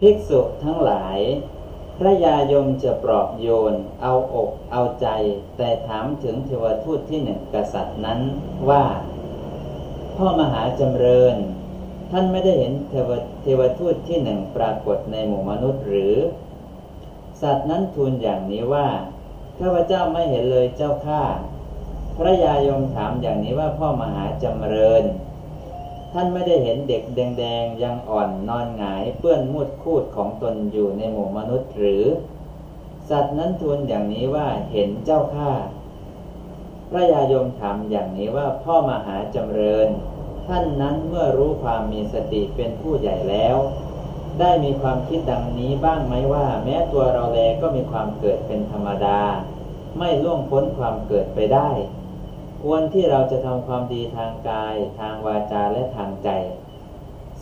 ภิกษุทั้งหลาย พระยายมจะปลอบโยน เอาอกเอาใจ แต่ถามถึงเทวทูตที่หนึ่งกษัตริย์นั้นว่า พ่อมหาจำเริญ ท่านไม่ได้เห็นเทวเทวทูตที่หนึ่งปรากฏในหมู่มนุษย์หรือ สัตว์นั้นทูลอย่างนี้ว่าข้าพเจ้าไม่เห็นเลยเจ้าข้าพระยายมถามอย่างนี้ว่าพ่อมหาจำเริญ ท่านไม่ได้เห็นเด็กแดงๆ ยังอ่อนนอนหงาย เปื้อนมุดคูดของตนอยู่ในหมู่มนุษย์หรือ สัตว์นั้นทูลอย่างนี้ว่าเห็นเจ้าข้าพระยายมถามอย่างนี้ว่าพ่อมหาจำเริญ ท่านนั้นเมื่อรู้ความมีสติเป็นผู้ใหญ่แล้ว ได้มีความคิดดังนี้บ้างไหมว่า แม้ตัวเราแลก็มีความเกิดเป็นธรรมดา ไม่ล่วงพ้นความเกิดไปได้ ควรที่เราจะทำความดีทางกาย ทางวาจาและทางใจ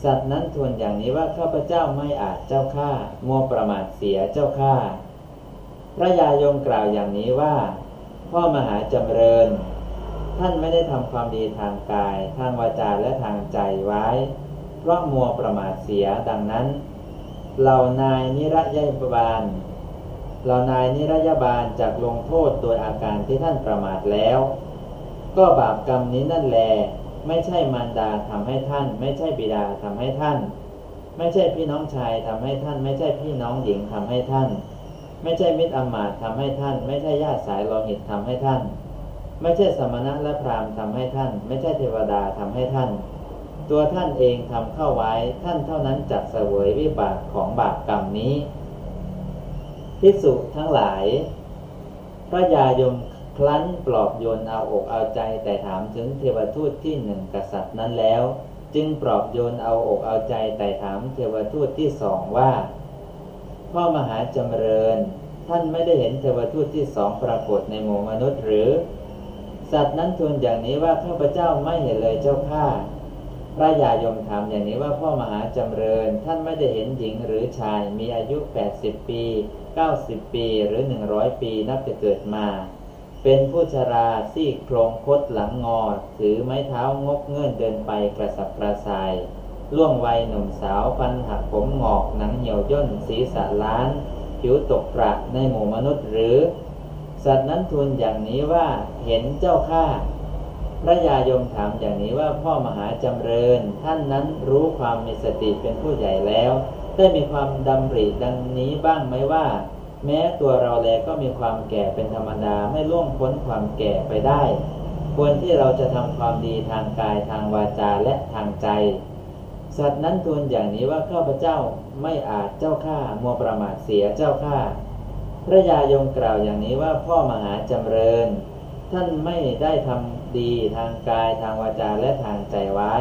สัตว์นั้นทวนอย่างนี้ว่าข้าพเจ้าไม่อาจเจ้าข้ามัวประมาทเสียเจ้าข้าพระยายมกล่าวอย่างนี้ว่า พ่อมหาจำเริญ ท่านไม่ได้ทำความดีทางกาย ทางวาจาและทางใจไว้ เพราะมัวประมาทเสียดังนั้นเหล่านายนิรยบาลเหล่านายนิรยบาลจากลงโทษโดยอาการที่ท่านประมาทแล้ว ก็บาปกรรมนี้นั่นแล ไม่ใช่มารดาทำให้ท่าน ไม่ใช่บิดาทำให้ท่าน ไม่ใช่พี่น้องชายทำให้ท่าน ไม่ใช่พี่น้องหญิงทำให้ท่าน ไม่ใช่มิตรอมาตทำให้ท่าน ไม่ใช่ญาติสายโลหิตทำให้ท่าน ไม่ใช่สมณะและพราหมณ์ทำให้ท่าน ไม่ใช่เทวดาทำให้ท่าน ตัวท่านเองทำเข้าไว้ท่านเท่านั้นจักเสวยวิบากของบาปกรรมนี้พิสุทั้งหลาย พระยายม ครั้นปลอบโยนเอาอกเอาใจแต่ถามถึงเทวทูตที่หนึ่งกษัตริย์นั้นแล้ว จึงปลอบโยนเอาอกเอาใจแต่ถามเทวทูตที่สองว่า พ่อมหาจำเริญ ท่านไม่ได้เห็นเทวทูตที่สองปรากฏในหมู่มนุษย์หรือ สัตว์นั้นทูลอย่างนี้ว่าข้าพเจ้าไม่เห็นเลยเจ้าข้าพระยายมถามอย่างนี้ว่าพ่อมหาจำเริญ ท่านไม่ได้เห็นหญิงหรือชายมีอายุ 80 ปี 90 ปีหรือ 100 ปีนับจะเกิดมา เป็นผู้ชราซี่โครงคดหลังงอ ถือไม้เท้างกเงื่อนเดินไปกระสับกระส่าย ล่วงวัยหนุ่มสาวฟันหักผมหงอกหนังเหี่ยวย่นศีรษะล้าน ผิวตกประในหมู่มนุษย์หรือ สัตว์นั้นทูลอย่างนี้ว่าเห็นเจ้าข้าพระยายมถามอย่างนี้ว่าพ่อมหาจำเริญ ท่านนั้นรู้ความมีสติเป็นผู้ใหญ่แล้ว ได้มีความดำริดังนี้บ้างไหมว่า แม้ตัวเราแลก็มีความแก่เป็นธรรมดาไม่ล่วงพ้นความแก่ไปได้ ควรที่เราจะทำความดีทางกายทางวาจาและทางใจ สัตว์นั้นทูลอย่างนี้ว่าข้าพเจ้าไม่อาจเจ้าข้ามัวประมาทเสียเจ้าข้าพระยายงกล่าวอย่างนี้ว่าพ่อมหาจำเริญ ท่านไม่ได้ทำดีทางกายทางวาจาและทางใจไว้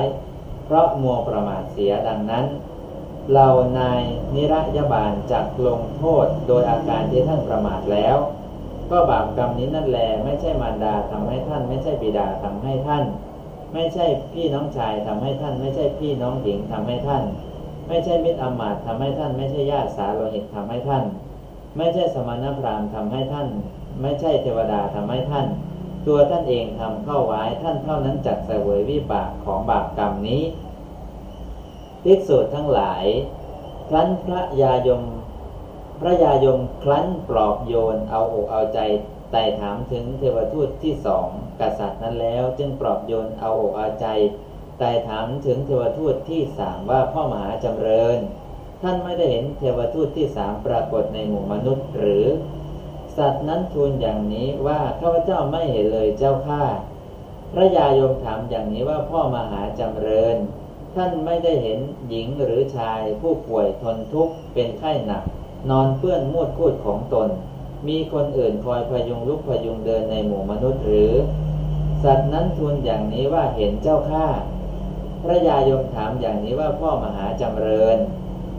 เพราะมัวประมาทเสียดังนั้น เหล่านายนิรยบาลจักลงโทษโดยอาการที่ท่านประมาทแล้ว ก็บาปกรรมนี้นั่นแหละไม่ใช่มารดาทำให้ท่าน ไม่ใช่บิดาทำให้ท่าน ไม่ใช่พี่น้องชายทำให้ท่าน ไม่ใช่พี่น้องหญิงทำให้ท่าน ไม่ใช่มิตรอมาตทำให้ท่าน ไม่ใช่ญาติสาโลหิตทำให้ท่าน ไม่ใช่สมณพราหมณ์ทำให้ท่าน ไม่ใช่เทวดาทำให้ท่าน ตัวท่านเองทำเข้าไว้ท่านเท่านั้นจักเสวยวิบากของบาปกรรมนี้ ภิกษุทั้งหลาย ครั้นพระยายม พระยายมครั้นปลอบโยนเอาอกเอาใจไต่ถามถึงเทวทูตที่สองกษัตริย์นั้นแล้ว จึงปลอบโยนเอาอกเอาใจไต่ถามถึงเทวทูตที่สามว่าพ่อมหาจำเริญ ท่านไม่ได้เห็นเทวทูตที่สามปรากฏในหมู่มนุษย์หรือ สัตว์นั้นทูลอย่างนี้ว่าข้าพเจ้าไม่เห็นเลยเจ้าข้าพระยายมถามอย่างนี้ว่าพ่อมหาจำเริญ ท่านไม่ได้เห็นหญิงหรือชายผู้ป่วยทนทุกข์เป็นไข้หนัก นอนเปื้อนมูดคูดของตน มีคนอื่นคอยพยุงลุกพยุงเดินในหมู่มนุษย์หรือ สัตว์นั้นทูลอย่างนี้ว่าเห็นเจ้าข้าพระยายมถามอย่างนี้ว่าพ่อมหาจำเริญ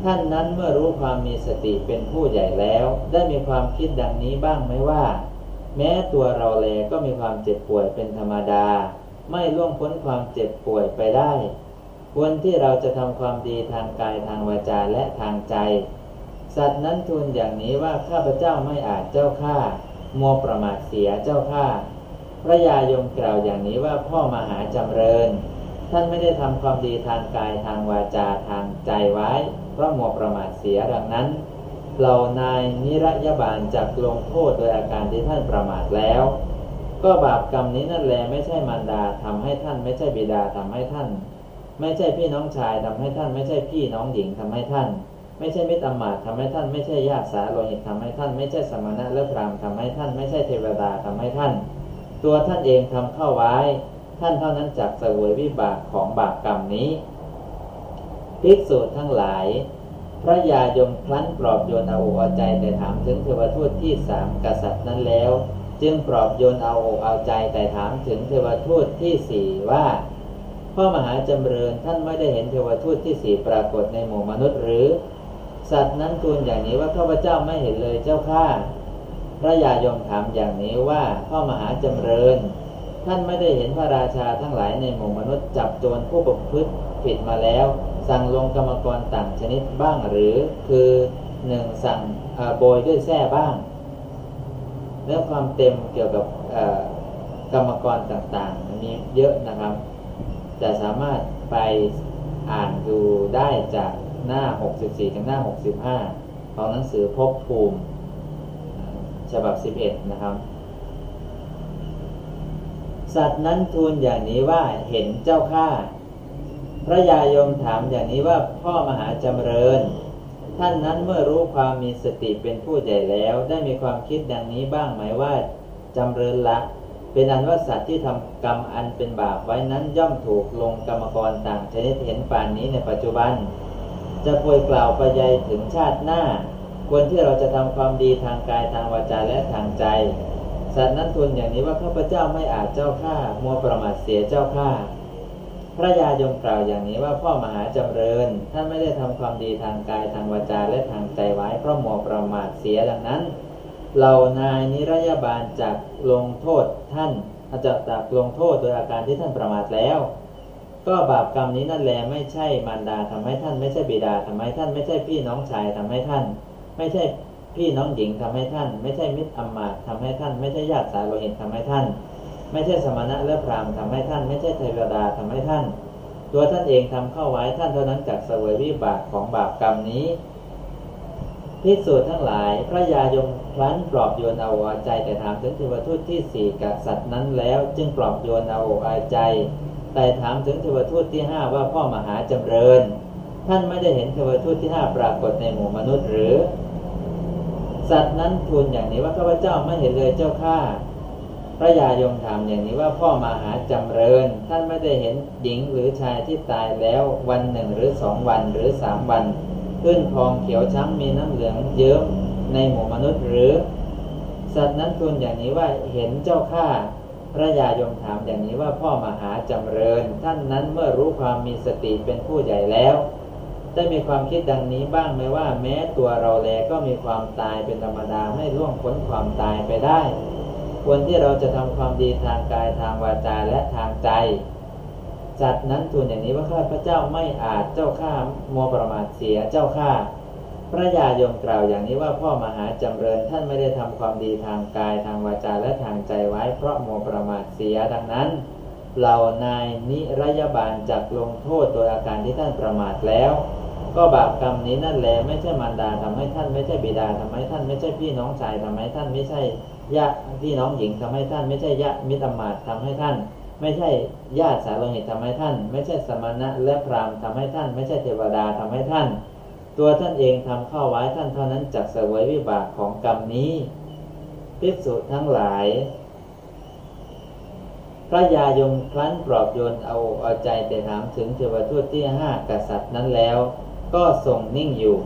ท่านนั้นเมื่อรู้ความมีสติเป็นผู้ใหญ่แล้ว ได้มีความคิดดังนี้บ้างไหมว่า แม้ตัวเราแลก็มีความเจ็บป่วยเป็นธรรมดา ไม่ล่วงพ้นความเจ็บป่วยไปได้ ควรที่เราจะทำความดีทางกายทางวาจาและทางใจ สัตว์นั้นทูลอย่างนี้ว่าข้าพเจ้าไม่อาจเจ้าข้ามัวประมาทเสียเจ้าข้าพระยายมกล่าวอย่างนี้ว่าพ่อมหาจำเริญ ท่านไม่ได้ทำความดีทางกายทางวาจาทางใจไว้ เพราะมัวประมาทเสียดังนั้นเหล่านายนิรยบาลจักลงโทษโดยอาการที่ท่านประมาทแล้ว ก็บาปกรรมนี้นั่นแหละไม่ใช่มารดาทำให้ท่านไม่ใช่บิดาทำให้ท่าน ไม่ใช่พี่น้องชายทำให้ท่าน ไม่ใช่พี่น้องหญิงทำให้ท่าน ไม่ใช่มิตรอมาตทำให้ท่าน ไม่ใช่ญาติสาโลหิตทำให้ท่าน ไม่ใช่สมณะและพรามทำให้ท่าน ไม่ใช่เทวดาทำให้ท่าน ตัวท่านเองทำเข้าไว้ ท่านเท่านั้นจักเสวยวิบากของบาปกรรมนี้ภิกษุทั้งหลาย พระยายมพลั้นปลอบโยนเอาอกเอาใจแต่ถามถึงเทวทูตที่สามกษัตริย์นั้นแล้ว จึงปลอบโยนเอาอกเอาใจแต่ถามถึงเทวทูตที่สี่ว่า พ่อมหาจำเริญท่านไม่ได้เห็นเทวทูตที่สี่ปรากฏในหมู่มนุษย์หรือ สัตว์นั้นทูลอย่างนี้ว่าข้าพเจ้าไม่เห็นเลยเจ้าข้าพระยายมถามอย่างนี้ว่าพ่อมหาจำเริญ ท่านไม่ได้เห็นพระราชาทั้งหลายในหมู่มนุษย์จับโจรผู้ประพฤติผิดมาแล้ว สั่งลงกรรมกรต่างชนิดบ้างหรือคือหนึ่งสั่งโบยด้วยแส้บ้างเรื่องความเต็มเกี่ยวกับกรรมกรต่างๆ มีเยอะนะครับ แต่สามารถไปอ่านดูได้จากหน้า 64 ถึงหน้า 65 ของหนังสือพบภูมิ ฉบับ 11 นะครับ สัตว์นั้นทูลอย่างนี้ว่าเห็นเจ้าข้าพระยายมถามอย่างนี้ว่าพ่อมหาจำเริญ ท่านนั้นเมื่อรู้ความมีสติเป็นผู้ใหญ่แล้ว ได้มีความคิดดังนี้บ้างไหมว่าจำเริญละ เป็นอันว่าสัตว์ที่ทำกรรมอันเป็นบาปไว้นั้นย่อมถูกลงกรรมกรต่างชนิดเห็นป่านนี้ในปัจจุบัน จะพวยกล่าวไปยัยถึงชาติหน้า ควรที่เราจะทำความดีทางกายทางวาจาและทางใจ สัตว์นั้นทูลอย่างนี้ว่าข้าพเจ้าไม่อาจเจ้าข้ามัวประมาทเสียเจ้าข้าพระยายมกล่าวอย่างนี้ว่าพ่อมหาจำเริญท่านไม่ได้ทำความดีทางกายทางวาจาและทางใจไว้เพราะมัวประมาทเสียดังนั้น เหล่านายนิรยาบาลจากลงโทษท่านอาจจะจากลงโทษโดยอาการที่ท่านประมาทแล้ว ก็บาปกรรมนี้นั่นแหละไม่ใช่มารดาทำให้ท่านไม่ใช่บิดาทำให้ท่านไม่ใช่พี่น้องชายทำให้ท่าน ไม่ใช่พี่น้องหญิงทำให้ท่าน ไม่ใช่มิตรอมาตทำให้ท่าน ไม่ใช่ญาติสาโลหิตทำให้ท่าน ไม่ใช่สมณะและพรามทำให้ท่าน ไม่ใช่เทวดาทำให้ท่าน ตัวท่านเองทำเข้าไว้ท่านเท่านั้นจักเสวยวิบากของบาปกรรมนี้ พิสูจน์ทั้งหลาย พระยายมพลันปลอบโยนเอาอาใจแต่ถามถึงเทวทูตที่สี่กับสัตว์นั้นแล้ว จึงปลอบโยนเอาอาใจ แต่ถามถึงเทวทูตที่ห้าว่าพ่อมหาจำเริญ ท่านไม่ได้เห็นเทวทูตที่ห้าปรากฏในหมู่มนุษย์หรือ สัตว์นั้นทูลอย่างนี้ว่าข้าพเจ้าไม่เห็นเลยเจ้าข้าพระยายมถามอย่างนี้ว่าพ่อมหาจำเริญ ท่านไม่ได้เห็นหญิงหรือชายที่ตายแล้ววันหนึ่งหรือสองวันหรือสามวัน ขึ้นพองเขียวช้ำมีน้ำเหลืองเยิ้มในหมู่มนุษย์หรือ สัตว์นั้นทูลอย่างนี้ว่าเห็นเจ้าข้าพระยายมถามอย่างนี้ว่าพ่อมหาจำเริญ ท่านนั้นเมื่อรู้ความมีสติเป็นผู้ใหญ่แล้ว ได้มีความคิดดังนี้บ้างไหมว่าแม้ตัวเราแลก็มีความตายเป็นธรรมดาไม่ล่วงพ้นความตายไปได้ ควรที่เราจะทำความดีทางกายทางวาจาและทางใจ จัดนั้นทูลอย่างนี้ว่าข้าพระเจ้าไม่อาจเจ้าข้ามัวประมาทเสียเจ้าข้าพระยายมกล่าวอย่างนี้ว่าพ่อมหาจำเริญท่านไม่ได้ทำความดีทางกายทางวาจาและทางใจไว้ เพราะมัวประมาทเสียดังนั้นเหล่านายนิรยาบาลจักลงโทษโดยอาการที่ท่านประมาทแล้ว ก็บาปกรรมนี้นั่นแหละไม่ใช่มารดาทำให้ท่านไม่ใช่บิดาทำให้ท่านไม่ใช่พี่น้องชายทำให้ท่านไม่ใช่ญาติพี่น้องหญิงทำให้ท่านไม่ใช่ญาติมิตรมาตทำให้ท่าน ไม่ใช่ญาติสาโลหิตทำให้ท่าน ไม่ใช่สมณะและพรามทำให้ท่าน ไม่ใช่เทวดาทำให้ท่าน ตัวท่านเองทำเข้าไว้ท่านเท่านั้นจักเสวยวิบากของกรรมนี้พิสุทั้งหลาย พระยายมครั้นปลอบโยนเอาเอาใจแต่ถามถึงเทวทูตที่ห้ากษัตริย์นั้นแล้ว ก็ทรงนิ่งอยู่